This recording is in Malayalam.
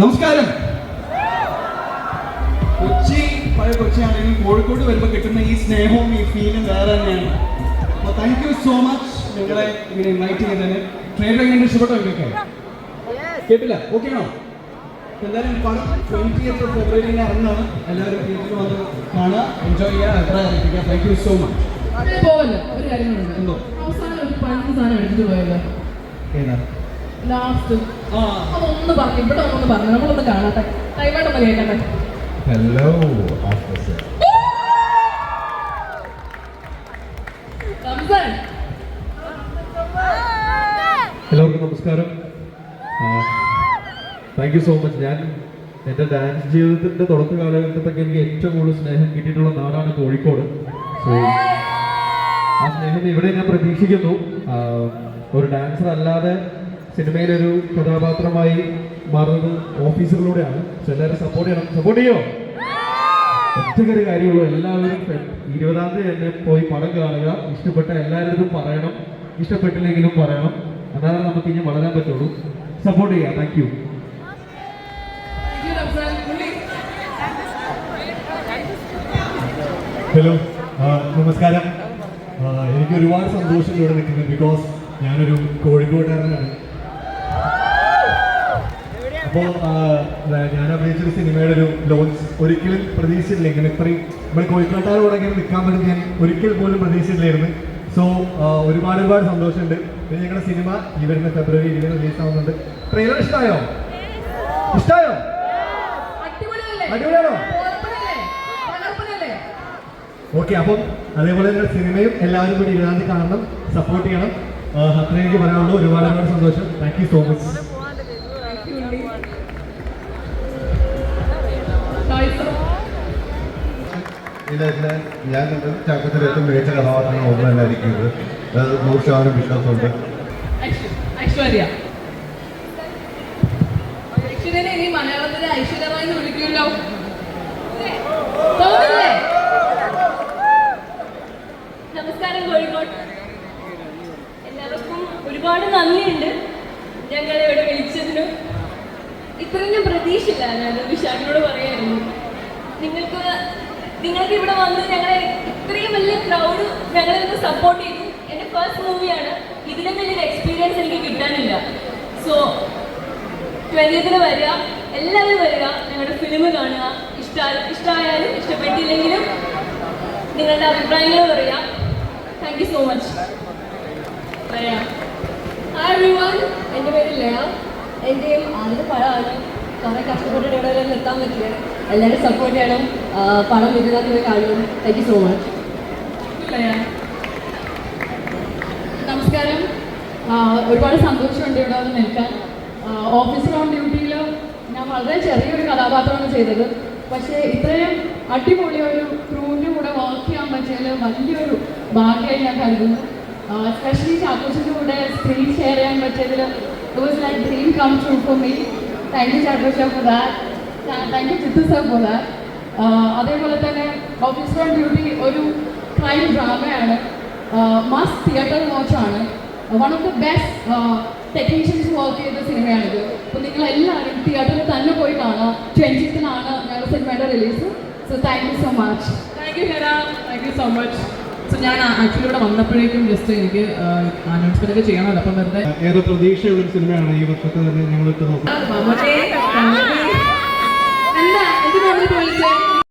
നമസ്കാരം. കൊച്ചി പഴയ കൊച്ചിയാണെങ്കിൽ കോഴിക്കോട് വരുമ്പോൾ കിട്ടുന്ന ഈ സ്നേഹവും ഈ ഫീലും വേറെ തന്നെയാണ്. അപ്പോൾ താങ്ക് യു സോ മച്ച് നിങ്ങളെ ഇങ്ങനെ ഇൻവൈറ്റ് ചെയ്തതിന് ട്രെയിലർ എങ്ങനെ ഇഷ്ടപ്പെട്ടോ ഇതൊക്കെ കേട്ടില്ല? ഓക്കെ ആണോ? എന്തായാലും പടം ട്വന്റി എത്ത് ഫെബ്രുവരിയിൽ ഇറങ്ങുകയാണ്. എല്ലാവരും തിയേറ്ററിൽ വന്ന് കാണുക എൻജോയ് ചെയ്യാൻ അഭിപ്രായം അറിയിക്കുക താങ്ക് യു സോ മച്ച് പോവല്ലോ? ഒരു കാര്യങ്ങളുണ്ട് എന്തോ? അവസാനം ഒരു പഴയ സാധനം എടുത്തിട്ട് പോയല്ലോ. ഏതാ? ലാസ്റ്റ് ആ. അതൊന്ന് പറഞ്ഞു ഇവിടെ ഒന്ന് പറഞ്ഞു. നമ്മളൊന്ന് കാണട്ടെ. ടൈമായിട്ടൊന്ന് കേൾക്കട്ടെ ഹലോ ഓഫീസർ എല്ലാവർക്കും നമസ്കാരം. താങ്ക് യു സോ മച്ച് ഞാൻ എന്റെ ഡാൻസ് ജീവിതത്തിന്റെ തുടക്ക കാലഘട്ടത്തൊക്കെ എനിക്ക് ഏറ്റവും കൂടുതൽ സ്നേഹം കിട്ടിയിട്ടുള്ള നാടാണ് കോഴിക്കോട്. സോ ആ സ്നേഹം ഇവിടെ ഞാൻ പ്രതീക്ഷിക്കുന്നു. ഒരു ഡാൻസർ അല്ലാതെ സിനിമയിലൊരു കഥാപാത്രമായി മാറുന്നത് ഓഫീസറിലൂടെയാണ്. സോ എല്ലാവരും സപ്പോർട്ട് ചെയ്യണം. സപ്പോർട്ട് ചെയ്യോ? ഒറ്റക്കൊരു കാര്യമുള്ളൂ. എല്ലാവരും ഇരുപതാം തീയതി തന്നെ പോയി പടം കാണുക. ഇഷ്ടപ്പെട്ട എല്ലാവരും പറയണം. ഇഷ്ടപ്പെട്ടില്ലെങ്കിലും പറയണം. അതാണ് നമുക്ക് ഇനി വളരാൻ പറ്റുള്ളൂ. സപ്പോർട്ട് ചെയ്യാം. Thank you hello. നമസ്കാരം. എനിക്ക് ഒരുപാട് സന്തോഷം ഇവിടെ നിൽക്കുന്നത് ബിക്കോസ് ഞാനൊരു കോഴിക്കോട്ടുകാരനാണ്. അപ്പോൾ ഞാൻ അഭിനയിച്ചൊരു സിനിമയുടെ ഒരു ലോഞ്ച് ഒരിക്കലും പ്രതീക്ഷയില്ല ഇങ്ങനെ ഇത്രയും നമ്മൾ കോഴിക്കോട്ടുകാരോടെ ഇങ്ങനെ നിൽക്കാൻ പറ്റും ഞാൻ ഒരിക്കൽ പോലും പ്രതീക്ഷയില്ലായിരുന്നു സോ ഒരുപാട് ഒരുപാട് സന്തോഷമുണ്ട്. പിന്നെ ഞങ്ങളുടെ സിനിമ ഈ വരുന്ന ഫെബ്രുവരി ഇരുപത് റിലീസ് ആവുന്നുണ്ട്. ട്രെയിലർ ഇഷ്ടമായോ ഇഷ്ടമായോ? അടിപൊളിയാണോ? ഓക്കെ അപ്പം അതേപോലെ തന്നെ സിനിമയും എല്ലാവരും കൂടി ഇരുപതാം തീയതി കാണണം സപ്പോർട്ട് ചെയ്യണം. അത്രയും എനിക്ക് പറയാനുള്ളൂ. ഒരുപാട് ഒരുപാട് സന്തോഷം. താങ്ക് യു സോ മച്ച് ഇതിലെ ഞാൻ ചാക്കത്തിൽ ഏറ്റവും മികച്ച കഥാപാത്രങ്ങൾ ഒന്ന് തന്നെ ഇരിക്കുന്നത്. അത് നൂറ് ശതമാനം വിശ്വാസമുണ്ട്. ഐശ്വ- ഐശ്വര്യ. ഐശ്വര്യനെ ഇനി മലയാളത്തിലെ ഐശ്വര്യമായി വിളിക്കുമല്ലോ. നമസ്കാരം കോഴിക്കോട്. എല്ലാവർക്കും ഒരുപാട് നന്ദിയുണ്ട് ഞങ്ങളെ ഇവിടെ വിളിച്ചതിനും. ഇത്രയും പ്രതീക്ഷയില്ല ഞാൻ വിശാഖിനോട് പറയായിരുന്നു. നിങ്ങൾക്ക് നിങ്ങൾക്ക് ഇവിടെ വന്ന് ഞങ്ങളെ ഇത്രയും വലിയ ക്രൗഡ് ഞങ്ങളെ ഒന്ന് സപ്പോർട്ട് ചെയ്തു. എന്റെ ഫസ്റ്റ് മൂവിയാണ് ഇതിലും വലിയൊരു എക്സ്പീരിയൻസ് എനിക്ക് കിട്ടാനില്ല. സോ ട്വന്റിയത്തിന് വരിക. എല്ലാവരും വരിക. ഞങ്ങളുടെ ഫിലിം കാണുക. ഇഷ്ട ഇഷ്ടമായാലും ഇഷ്ടപ്പെട്ടില്ലെങ്കിലും നിങ്ങളുടെ അഭിപ്രായങ്ങൾ പറയാം. താങ്ക് യു സോ മച്ച് പറയാം. ഹായ് എന്റെ പേര് ലയ. എന്റെയും ആദ്യത്തെ പഴമാണ് കുറേ കഷ്ടപ്പെട്ടിട്ട് ഇവിടെ എല്ലാം എത്താൻ പറ്റില്ല. എല്ലാവരും സപ്പോർട്ട് ചെയ്യണം. ഇരുന്നാൽ പോയി കാണണം താങ്ക് യു സോ മച്ച് നമസ്കാരം. ഒരുപാട് സന്തോഷമുണ്ട് ഇവിടെ വന്ന് നിൽക്കാൻ. ഓഫീസർ ഓൺ ഡ്യൂട്ടിയിൽ ഞാൻ വളരെ ചെറിയൊരു കഥാപാത്രമാണ് ചെയ്തത്. പക്ഷേ ഇത്രയും അടിപൊളി ഒരു ക്രൂവിന്റെ കൂടെ വർക്ക് ചെയ്യാൻ പറ്റിയതിൽ വലിയൊരു ഭാഗ്യമായി ഞാൻ കരുതുന്നു. എസ്പെഷ്യലി ചാക്കോച്ചിന്റെ കൂടെ സ്ക്രീൻ ഷെയർ ചെയ്യാൻ പറ്റിയതിൽ it was like dream come true for me thank you ചാക്കോച്ച for that thank you Chithu sir for that അതേപോലെ തന്നെ ഓഫീസർ ഓൺ ഡ്യൂട്ടി ഒരു ക്രൈം ഡ്രാമയാണ് must theatre വാച്ചാണ് one of the best technicians work ചെയ്ത സിനിമയാണിത്. അപ്പോൾ നിങ്ങൾ എല്ലാവരും തിയേറ്ററിൽ തന്നെ പോയി കാണാം. ട്വന്റീത്തിനാണ് ഞങ്ങളുടെ സിനിമയുടെ release so thank you so much thank you ഹെറ thank you so much so ഞാൻ ആക്ച്വലി ഇവിടെ വന്നപ്പോഴേക്കും ജസ്റ്റ് എനിക്ക് അനൗൺസ്മെന്റ് ഒക്കെ ചെയ്യണമല്ലോ. അപ്പം വെറുതെ ഏറെ പ്രതീക്ഷയുള്ള ഒരു സിനിമയാണ് ഈ വർഷത്തെ തന്നെ ഞങ്ങൾ ഇട്ട് നോക്കുന്നത്.